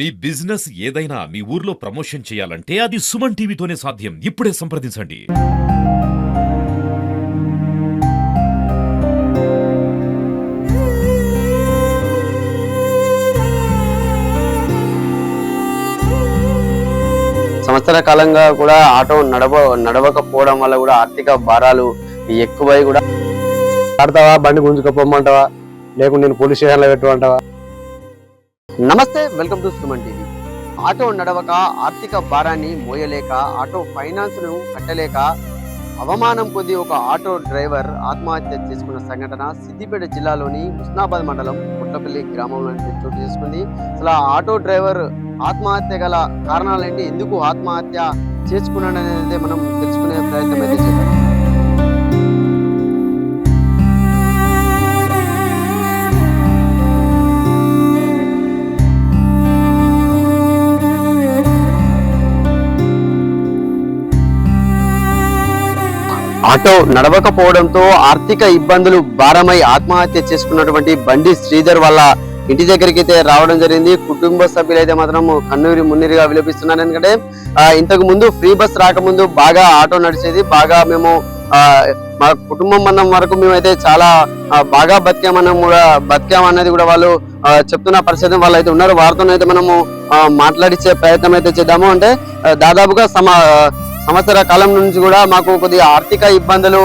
మీ business ఏదైనా మీ ఊర్లో promotion చేయాలంటే అది సుమన్ టీవీతోనే సాధ్యం. ఇప్పుడే సంప్రదించండి. సంవత్సర కాలంగా కూడా ఆటో నడవ నడవకపోవడం వల్ల కూడా ఆర్థిక భారాలు ఎక్కువై కూడా ఆడతావా? బండి గుంజుకపోమంటావా? లేకుంటే నేను పోలీస్ స్టేషన్లో పెట్టమంటావా? నమస్తే welcome to Suman TV. Auto నడవక ఆర్థిక భారాన్ని మోయలేక ఆటో ఫైనాన్స్ను కట్టలేక అవమానం కొద్ది ఒక ఆటో డ్రైవర్ ఆత్మహత్య చేసుకున్న సంఘటన సిద్దిపేట జిల్లాలోని హుస్నాబాద్ మండలం పుట్టపల్లి గ్రామంలో చోటు చేసుకుంది. అసలు ఆ ఆటో డ్రైవర్ ఆత్మహత్య గల కారణాలేంటి? ఎందుకు ఆత్మహత్య చేసుకున్నాడనేది మనం తెలుసుకునే ప్రయత్నం అయితే చేద్దాం. ఆటో నడవకపోవడంతో ఆర్థిక ఇబ్బందులు భారమై ఆత్మహత్య చేసుకున్నటువంటి బండి శ్రీధర్ వల్ల ఇంటి దగ్గరికి అయితే రావడం జరిగింది. కుటుంబ సభ్యులు అయితే మాత్రం కన్నూరి మున్నీరుగా విలపిస్తున్నారు. ఎందుకంటే ఇంతకు ముందు ఫ్రీ బస్ రాకముందు బాగా ఆటో నడిచేది. బాగా మేము మా కుటుంబం మనం వరకు మేమైతే చాలా బాగా బతికామనం కూడా బతికామన్నది కూడా వాళ్ళు చెప్తున్న పరిస్థితి వాళ్ళు అయితే ఉన్నారు. వారితో అయితే మనము ఆ, మాట్లాడించే ప్రయత్నం అయితే చేద్దాము. అంటే దాదాపుగా సమా సంవత్సర కాలం నుంచి కూడా మాకు కొద్దిగా ఆర్థిక ఇబ్బందులు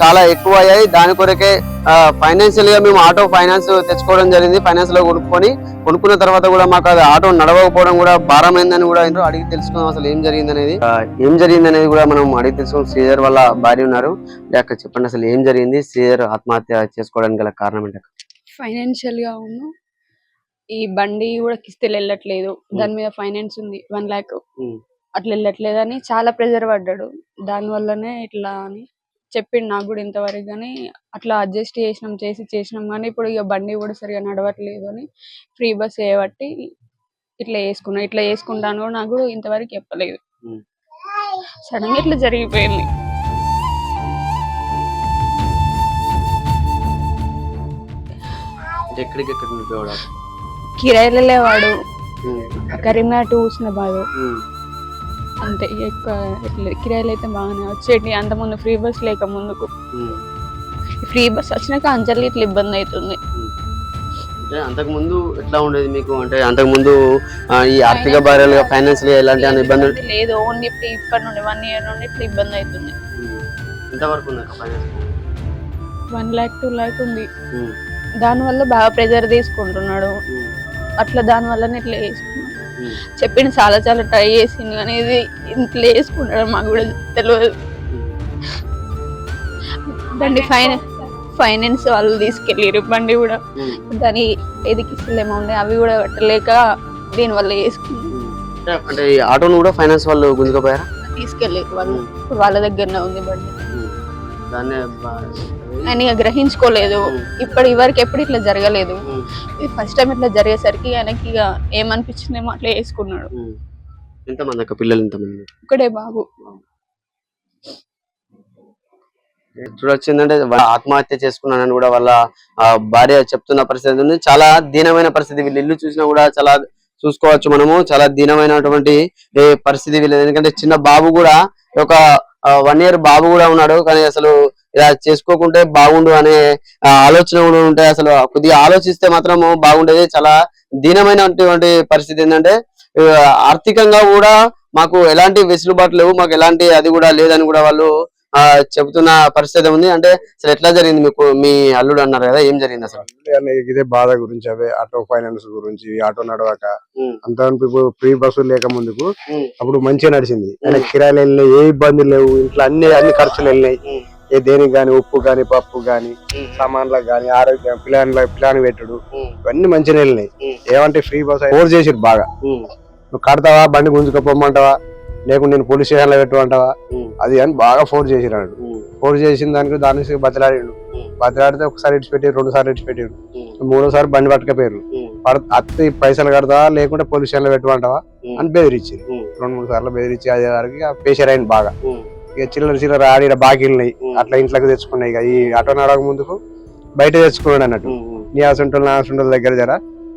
చాలా ఎక్కువ అయ్యాయి దాని కొరకే ఫైనాన్షియల్గా మేము ఆటో ఫైనాన్స్ తెచ్చుకోవడం జరిగింది. ఫైనాన్స్లో కొనుక్కొని కొనుక్కున్న తర్వాత కూడా మాకు అది ఆటో నడవకపోవడం కూడా భారమైందని కూడా ఏంటో అడిగి తెలుసుకుందాం అసలు ఏం జరిగింది అనేది ఏం జరిగింది అనేది కూడా మనం అడిగి తెలుసుకున్నాం. శ్రీధర్ వాళ్ళ భార్య ఉన్నారు. అక్కడ చెప్పండి అసలు ఏం జరిగింది? శ్రీధర్ ఆత్మహత్య చేసుకోవడానికి గల కారణం ఏంటి? ఫైనాన్షియల్గా ఉన్న ఈ బండి కూడా కిస్తీలు వెళ్ళట్లేదు. దాని మీద ఫైనాన్స్ ఉంది. One um. అట్లా వెళ్ళట్లేదు అని చాలా ప్రెజర్ పడ్డాడు. దాని వల్లనే ఇట్లా అని చెప్పిండు నాకు కూడా ఇంతవరకు కానీ అట్లా అడ్జస్ట్ చేసినాం చేసి చేసినాం కానీ ఇప్పుడు ఇక బండి కూడా సరిగా నడవట్లేదు అని ఫ్రీ బస్ చేయబట్టి ఇట్లా వేసుకున్నా ఇట్లా వేసుకుంటాను కూడా నాకు ఇంతవరకు చెప్పలేదు. ఉమ్. సడన్గా ఇట్లా జరిగిపోయింది? కిరాయిలు వెళ్ళేవాడు ఉమ్. కరీంనగర్ టు అంతే ఎక్కువ ఇట్లా కిరాయిలు అయితే బాగానే వచ్చేటి అంత ముందు ఫ్రీ బస్ లేక ముందుకు. ఫ్రీ బస్ వచ్చినాక అంజలి ఇట్లా ఇబ్బంది అవుతుంది అంటే అంతకు ముందు ఎట్లా ఉండేది మీకు? అంటే అంతకు ముందు ఈ ఆర్థిక భారాలుగా ఫైనాన్షియల్ ఎలాంటి అన్ని ఇబ్బందులు? లేదు ఓన్లీ ఇప్పుడు ఇప్పటి నుండి వన్ ఇయర్ నుండి ఇట్లా ఇబ్బంది అవుతుంది ఎంతవరకు వన్ ల్యాక్ టూ ల్యాక్ ఉంది. దానివల్ల బాగా ప్రెజర్ తీసుకుంటున్నాడు. అట్లా దాని వల్లనే ఇట్లా వేసుకున్నాడు చెప్పిండు చాలా చాలా ట్రై చేసిండు కానీ ఇది ఇంట్లో వేసుకున్నాడు మాకు కూడా తెలియదు బండి ఫైన్ ఫైనాన్స్ వాళ్ళు తీసుకెళ్ళారు బండి కూడా. దాని ఏది కిస్తులేమో ఉన్నాయి అవి కూడా కట్టలేక దీని వల్ల వేసుకున్నాం అంటే ఆటోను కూడా ఫైనాన్స్ వాళ్ళు గుంజుకపోయారా? తీసుకెళ్ళారు వాళ్ళు. వాళ్ళ దగ్గరనే ఉంది బండి. దాన్ని ఆయన ఇక గ్రహించుకోలేదు. ఇప్పటి వరకు ఎప్పుడు ఇట్లా జరగలేదు. ఫస్ట్ టైం ఇట్లా జరిగేసరికి ఆయనకి ఇక ఏమనిపించిందేమో అట్లా వేసుకున్నాడు. ఎంతమంది అక్క పిల్లలు ఎంతమంది? ఒకడే బాబు. చూడొచ్చిందంటే వాళ్ళ ఆత్మహత్య చేసుకున్నానని కూడా వాళ్ళ భార్య చెప్తున్న పరిస్థితి ఉంది. చాలా దీనమైన పరిస్థితి. వీళ్ళ ఇల్లు చూసినా కూడా చాలా చూసుకోవచ్చు మనము. చాలా దీనమైనటువంటి పరిస్థితి వీళ్ళది. ఎందుకంటే చిన్న బాబు కూడా ఒక వన్ ఇయర్ బాబు కూడా ఉన్నాడు. కానీ అసలు ఇలా చేసుకోకుంటే బాగుండు అనే ఆలోచన కూడా ఉంటాయి అసలు కొద్దిగా ఆలోచిస్తే మాత్రము బాగుండేది. చాలా దీనమైనటువంటి పరిస్థితి ఏంటంటే ఆర్థికంగా కూడా మాకు ఎలాంటి వెసులుబాటు లేవు. మాకు ఎలాంటి అది కూడా లేదని కూడా వాళ్ళు చెబుతున్న పరిస్థితి ఉంది అంటే అసలు ఎట్లా జరిగింది మీకు మీ అల్లుడు అన్నారు కదా ఏం జరిగింది అసలు ఇదే బాధ గురించి అవే ఆటో ఫైనాన్స్ గురించి ఆటో నడవక. అంత ఇప్పుడు ఫ్రీ బస్సు లేక ముందుకు. అప్పుడు మంచిగా నడిచింది కిరాయిలు వెళ్ళినాయి ఏ ఇబ్బందులు లేవు ఇంట్లో అన్ని అన్ని ఖర్చులు వెళ్ళినాయి. ఏ దేనికి గాని ఉప్పు గాని పప్పు గాని. సామాన్లకు గాని ఆరోగ్యం ప్లాన్ ప్లాన్ పెట్టుడు. ఇవన్నీ మంచిగా వెళ్ళినాయి. ఏమంటే ఫ్రీ బస్ ఫోర్ చేసిరు బాగా. నువ్వు కడతావా బండి గుంజుకపోమంటావా లేకుంటే నేను పోలీస్ స్టేషన్లో పెట్టమంటావా ఉమ్. అది అని బాగా ఫోర్స్ చేసినాడు. ఫోర్స్ చేసిన దానికి దానికి బతిలాడిండు. బతిలాడితే ఒకసారి ఇడిచిపెట్టి రెండు సార్లు ఇడిచిపెట్టిండు ఉమ్. మూడోసారి బండి పట్టుకపోయారు అత్తి పైసలు కడతావా లేకుంటే పోలీస్ స్టేషన్లో పెట్టమంటావా ఉమ్. అని బెదిరించింది. రెండు మూడు సార్లు బెదిరించి అదే వరకు ప్రెషర్ అయింది బాగా. ఇక చిల్లర చిల్లర ఆడి బాకీలున్నాయి. అట్లా ఇంట్లోకి తెచ్చుకున్నాయి ఇక ఈ ఆటో నడవక ముందుకు బయట తెచ్చుకున్నాడు అన్నట్టు. నీ అసంటోళ్ళు నా అసంటోళ్ళ దగ్గర జర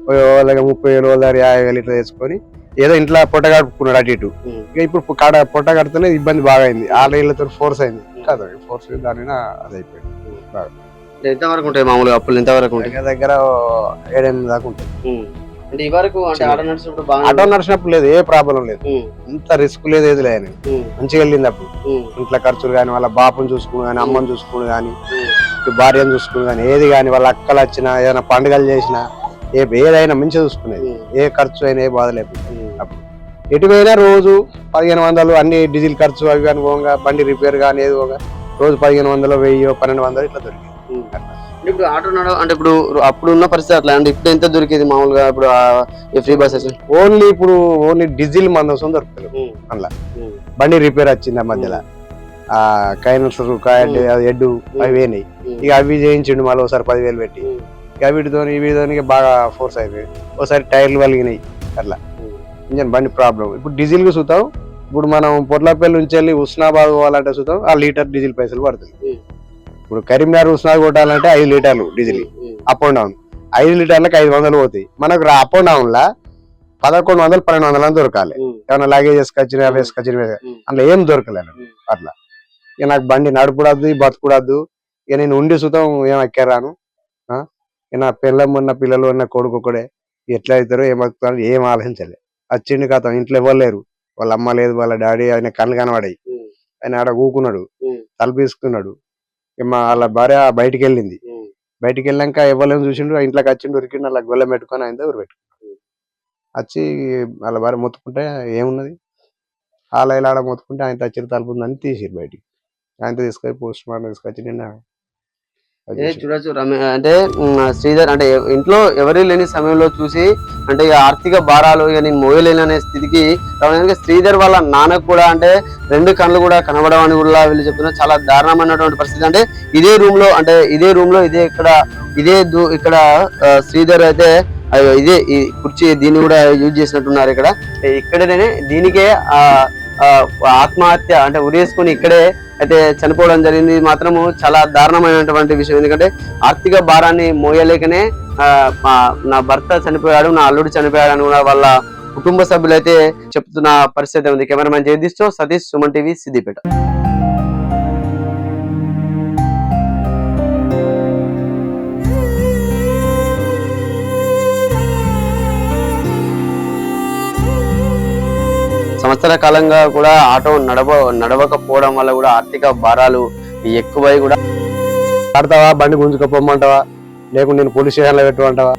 వాళ్ళకి ముప్పై వేలు వాళ్ళ దగ్గర యాభై వేలు ఇట్లా తెచ్చుకొని ఏదో ఇంట్లో పొట్ట కడుపుకున్నాడు అటు ఇటు. ఇక ఇప్పుడు కాడ పొట్ట కడితేనే ఇబ్బంది బాగా అయింది ఆ నీళ్ళతో ఫోర్స్ అయింది. కాదు ఫోర్స్ దాని అది అయిపోయింది ఎంతవరకు ఉంటాయి మామూలుగా అప్పులు? ఎంతవరకు ఉంటాయి? దగ్గర ఏడెనిమిది దాకా ఉంటుంది ఉమ్. అంటే ఈ వరకు అంటే చిన్న- ఆట నడిచినప్పుడు బాగా ఆటో నడిచినప్పుడు లేదు ఏ ప్రాబ్లం లేదు. ఇంత రిస్క్ లేదు ఏది లేదు మంచిగా వెళ్ళింది అప్పుడు. ఇంట్లో ఖర్చులు కానీ వాళ్ళ బాపుని చూసుకుని కానీ అమ్మని చూసుకుని కానీ భార్యను చూసుకుని కానీ ఏది కానీ వాళ్ళ అక్కలు వచ్చినా ఏదైనా పండుగలు చేసినా ఏ ఏదైనా మంచిగా చూసుకునేది. ఏ ఖర్చు అయినా ఏ బాధ లేకుండా. ఎటు పోయినా రోజు పదిహేను వందలు అన్ని డీజిల్ ఖర్చు అవి కానీ పోగా బండి రిపేర్ కానీ ఏది పోగా రోజు పదిహేను వందలు వెయ్యి పన్నెండు వందలు ఇట్లా దొరికింది. ఇప్పుడు ఆటో నడవ అంటే ఇప్పుడు అప్పుడు ఉన్న పరిస్థితి అట్లా. అంటే ఇప్పుడు ఎంత దొరికేది మామూలుగా ఇప్పుడు ఫ్రీ బస్ ఓన్లీ ఇప్పుడు ఓన్లీ డీజిల్ మందం దొరుకుతుంది బండి రిపేర్ వచ్చింది ఆ మధ్యలో. ఆ కైనసర్ ఎడ్డు అవి పోయినాయి. ఇక అవి చేయించిండు మళ్ళీ ఒకసారి పదివేలు పెట్టి. ఇక వీటితో వీటితో బాగా ఫోర్స్ అయిపోయి ఒకసారి టైర్లు వలిగినాయి. అట్లా. ఇంజన్ బండి ప్రాబ్లం ఇప్పుడు డీజిల్కి చూద్దాం ఇప్పుడు మనం పొట్లపల్లి నుంచి వెళ్ళి ఉస్నాబాద్ పోవాలంటే చూద్దాం ఆ లీటర్ డీజిల్ పైసలు పడుతుంది. ఇప్పుడు కరీంనగర్ ఉస్నాబాద్ కొట్టాలంటే ఐదు లీటర్లు డీజిల్ అప్ అండ్ డౌన్. ఐదు లీటర్లకు ఐదు వందలు పోతాయి. మనకు అప్ అండ్ డౌన్ లా పదకొండు వందలు పన్నెండు వందలు అని దొరకాలి. ఏమైనా లగేజ్ వేసుకొచ్చిన వేసుకొచ్చిన. అందులో ఏం దొరకలేదు. అట్లా. ఇక నాకు బండి నడుపుడద్దు బతుకుడద్దు. ఇక నేను ఉండి సుతం ఏం ఎక్కరాను? ఆ? ఇక నా పిల్లం ఉన్న పిల్లలు ఉన్న కొడుకు ఒకడే ఎట్లా అవుతారో ఏం బతుకుతారో ఏం ఆలోచించలే. వచ్చిండు కథ ఇంట్లో ఇవ్వలేరు వాళ్ళ అమ్మ లేదు వాళ్ళ డాడీ ఆయన కళ్ళు కనబడాయి. ఆయన ఆడ కూకున్నాడు ఉం. తలపీసుకున్నాడు మా వాళ్ళ భార్య బయటికి వెళ్ళింది బయటికి వెళ్ళాక ఎవరు చూసిండు ఆ ఇంట్లోకి వచ్చిండు ఉరికిండు అలా గొల్లెం పెట్టుకొని ఆయన దగ్గర పెట్టుకున్నాడు. వచ్చి వాళ్ళ భార్య మొత్తుకుంటే ఏమున్నది? ఆల ఇలా ఆడ మొత్తుకుంటే ఆయన తెచ్చిన తలుపు ఉందని తీసిరు బయటికి. ఆయన తీసుకొని పోస్ట్ మార్టం తీసుకొచ్చి నిన్న అది. చూడొచ్చు. రమే అంటే శ్రీధర్ అంటే ఇంట్లో ఎవరు లేని సమయంలో చూసి అంటే ఇక ఆర్థిక భారాలు ఇక నేను మోయలేను అనే స్థితికి రావడానికి శ్రీధర్ వాళ్ళ నాన్నకు కూడా అంటే రెండు కళ్ళు కూడా కనబడడం అని కూడా వీళ్ళు చెప్తున్నారు. చాలా దారుణమైనటువంటి పరిస్థితి. అంటే ఇదే రూమ్లో అంటే ఇదే రూమ్లో ఇదే ఇక్కడ ఇదే ఇక్కడ శ్రీధర్ అయితే ఇదే ఈ కుర్చీ దీన్ని కూడా యూజ్ చేసినట్టున్నారు ఇక్కడ. ఇక్కడనే దీనికే ఆ ఆ, ఆత్మహత్య అంటే ఉరేసుకుని ఇక్కడే అయితే చనిపోవడం జరిగింది. మాత్రము చాలా దారుణమైనటువంటి విషయం. ఎందుకంటే ఆర్థిక భారాన్ని మోయలేకనే నా భర్త చనిపోయాడు నా అల్లుడు చనిపోయాడు అని కూడా వాళ్ళ కుటుంబ సభ్యులు అయితే చెప్తున్న పరిస్థితి ఉంది. కెమెరామెన్ జగదీష్తో సతీష్ సుమన్ టీవీ సిద్దిపేట. సంవత్సర కాలంగా కూడా ఆటో నడవ నడవకపోవడం వల్ల కూడా ఆర్థిక భారాలు ఎక్కువై కూడా ఆడతావా? బండి గుంజుకపోమంటావా? లేకుంటే నేను పోలీస్ స్టేషన్లో పెట్టమంటావా?